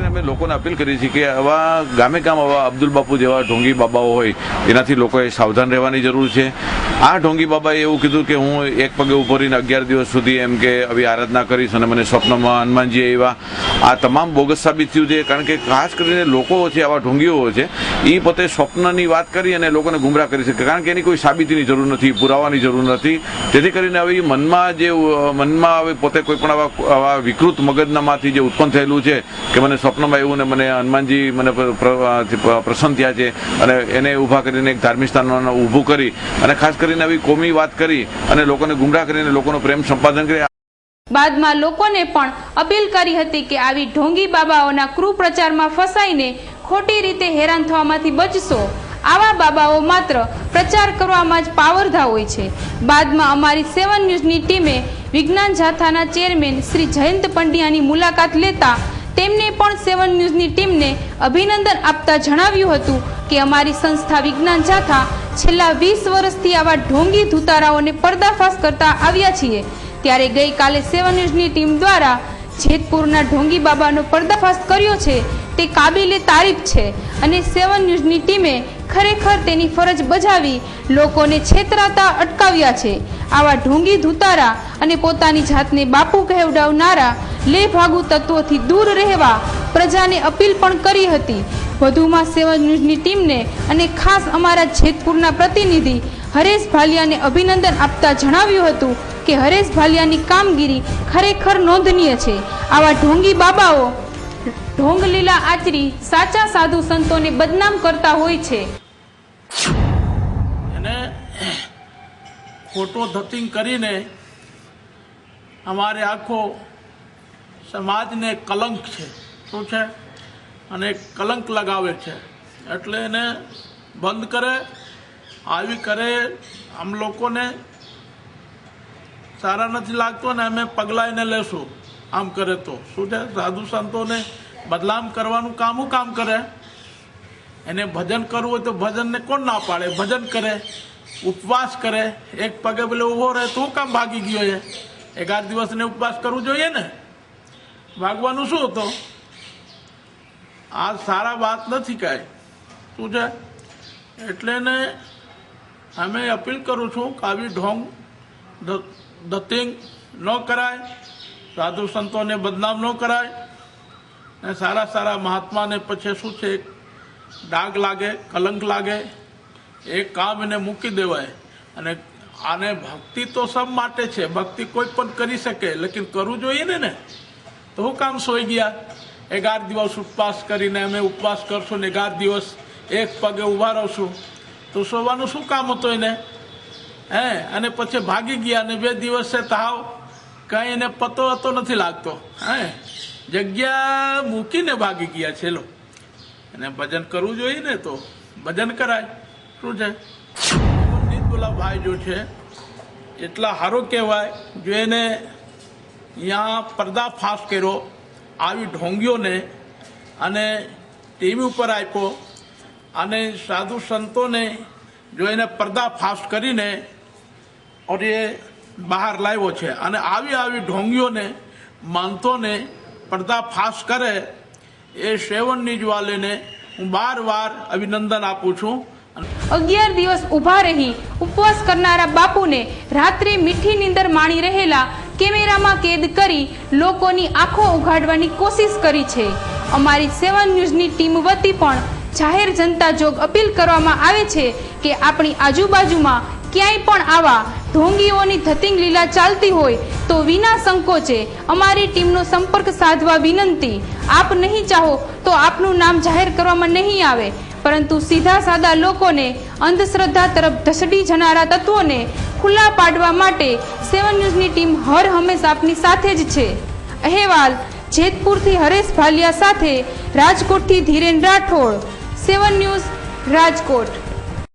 કરીને અમે લોકોને અપીલ કરી છે કે આવા ગામે ગામ આવા અબ્દુલ બાપુ જેવા ઢોંગી બાબાઓ હોય, એનાથી લોકોએ સાવધાન રહેવાની જરૂર છે. આ ઢોંગી બાબાએ એવું કીધું કે હું એક પગે ઊભો રહીને અગિયાર દિવસ સુધી એમ કે આવી આરાધના કરીશ અને મને સ્વપ્નમાં હનુમાનજી એવા આ તમામ બોગસ સાબિત થયું છે. કારણ કે ખાસ કરીને લોકો છે, આવા ઢોંગીઓ છે એ પોતે સ્વપ્નની વાત કરી અને લોકોને ગુમરાહ કરી શકે. કારણ કે એની કોઈ સાબિતીની જરૂર નથી, પુરાવાની જરૂર નથી. જેથી કરીને હવે મનમાં જે મનમાં હવે પોતે કોઈ પણ આવા આવા વિકૃત મગજનામાંથી જે ઉત્પન્ન થયેલું છે કે મને સ્વપ્નમાં એવું ને મને હનુમાનજી મને પ્ર- પ્ર- પ્રસન્ન થયા છે અને એને ઊભા કરીને એક ધાર્મિક સ્થાન ઊભું કરી અને ખાસ કરીને આવી કોમી વાત કરી અને લોકોને ગુમરાહ કરીને લોકોનો પ્રેમ સંપાદન કરી બાદમાં લોકોને પણ અપીલ કરી હતી કે આવી ઢોંગી બાબાઓના કુપ્રચારમાં ફસાઈને ખોટી રીતે હેરાન થવામાંથી બચશો. આવા બાબાઓ માત્ર પ્રચાર કરવામાં જ પાવરધા હોય છે. બાદમાં અમારી સેવન ન્યૂઝની ટીમે વિજ્ઞાન જાથાના ચેરમેન શ્રી જયંત પંડ્યાની મુલાકાત લેતા તેમને પણ સેવન ન્યૂઝની ટીમને અભિનંદન આપતા જણાવ્યું હતું કે અમારી સંસ્થા વિજ્ઞાન જાથા છેલ્લા વીસ વર્ષથી આવા ઢોંગી ધુતારાઓને પર્દાફાશ કરતા આવ્યા છીએ. ત્યારે ગઈકાલે સેવન ન્યૂઝની ટીમ દ્વારા જેતપુરના ઢોંગી બાબાનો પર્દાફાશ કર્યો છે. તે કાબિલે તારીફ છે અને સેવન ન્યૂઝની ટીમે ખરેખર તેની ફરજ બજાવી લોકોને છેતરાતા અટકાવ્યા છે. આવા ઢોંગી ધુતારા અને પોતાની જાતને બાપુ કહેવડાવનારા લે ભાગુ તત્વોથી દૂર રહેવા પ્રજાને અપીલ પણ કરી હતી. વધુમાં સેવન ન્યૂઝની ટીમને અને ખાસ અમારા જેતપુરના પ્રતિનિધિ હરેશ ભાલિયાને અભિનંદન આપતા જણાવ્યું હતું કે હરેશ ભાલિયાની કામગીરી ખરેખર નોંધનીય છે. આવા ઢોંગી બાબાઓ ઢોંગ લીલા આચરી સાચા સાધુ સંતોને બદનામ કરતા હોય છે. ખોટો ધતિંગ કરીને અમારે આખો સમાજને કલંક છે. શું છે? અને કલંક લગાવે છે. એટલે એને બંધ કરે, આવી કરે, આમ લોકોને સારા નથી લાગતો ને અમે પગલાં એને લેશું આમ કરે તો. શું છે? સાધુ સંતોને બદલામ કરવાનું કામું કામ કરે? એને ભજન કરવું હોય તો ભજનને કોણ ના પાડે? ભજન કરે. ઉપવાસ કરે, એક પગે પેલે ઊભો રહે, તો કામ ભાગી ગયો છે એકાદ દિવસને ઉપવાસ કરવું જોઈએ ને? ભાગવાનું શું હતો? આ સારા વાત નથી કાંઈ. શું છે? એટલે ને અમે અપીલ કરું છું કે આવી ઢોંગ દતિંગ ન કરાય, સાધુ સંતોને બદનામ ન કરાય, ને સારા સારા મહાત્માને પછી શું છે? ડાગ લાગે, કલંક લાગે એ કામ એને મૂકી દેવાય. અને આને ભક્તિ તો સબ માટે છે, ભક્તિ કોઈ પણ કરી શકે, લેકિન કરવું જોઈએ ને ને તો હું કામ સોઈ ગયા? એગાર દિવસ ઉપવાસ કરીને અમે ઉપવાસ કરશું ને એગાર દિવસ એક પગે ઊભા રહીશું. તો સોવાનું શું કામ હતું એને? હે? અને પછી ભાગી ગયા અને બે દિવસે તાવ કંઈ એને પતો હતો નથી લાગતો. હે? જગ્યા મૂકીને ભાગી ગયા છે લો એને ભજન કરવું જોઈએ ને તો? ભજન કરાય. શું છે? નિર્મલા ભાઈ જો છે, એટલા સારો કહેવાય, જો એને અહીંયા પર્દાફાશ કર્યો, આવી ઢોંગીઓને અને ટીવી ઉપર આપ્યો અને સાધુ સંતોને જો એને પર્દાફાશ કરીને ઓર એ બહાર લાવ્યો છે અને આવી આવી ઢોંગીઓને, માનતોને પર્દાફાશ કરે, એ સેવન નીજવાલેને હું બાર વાર અભિનંદન આપું છું. અગિયાર દિવસ ઊભા રહી ઉપવાસ કરનારા બાપુને રાત્રે મીઠી નીંદર માણી રહેલા કેમેરામાં કેદ કરી લોકોની આંખો ઉઘાડવાની કોશિશ કરી છે. અમારી સેવન ન્યૂઝની ટીમ વતી પણ જાહેર જનતા જોગ અપીલ કરવામાં આવે છે કે આપણી આજુબાજુમાં ક્યાંય પણ આવા ઢોંગીઓની ધતિંગ લીલા ચાલતી હોય તો વિના સંકોચે અમારી ટીમનો સંપર્ક સાધવા વિનંતી. આપ નહીં ચાહો તો આપનું નામ જાહેર કરવામાં નહીં આવે. પરંતુ સીધા સાદા લોકોને અંધશ્રદ્ધા તરફ ધસડી જનારા તત્વોને ખુલ્લા પાડવા માટે સેવન ન્યૂઝની ટીમ હર હંમેશ આપની સાથે જ છે. અહેવાલ, જેતપુરથી હરેશ ભાલિયા સાથે રાજકોટથી Dhiren Rathod. Seven news Rajkot.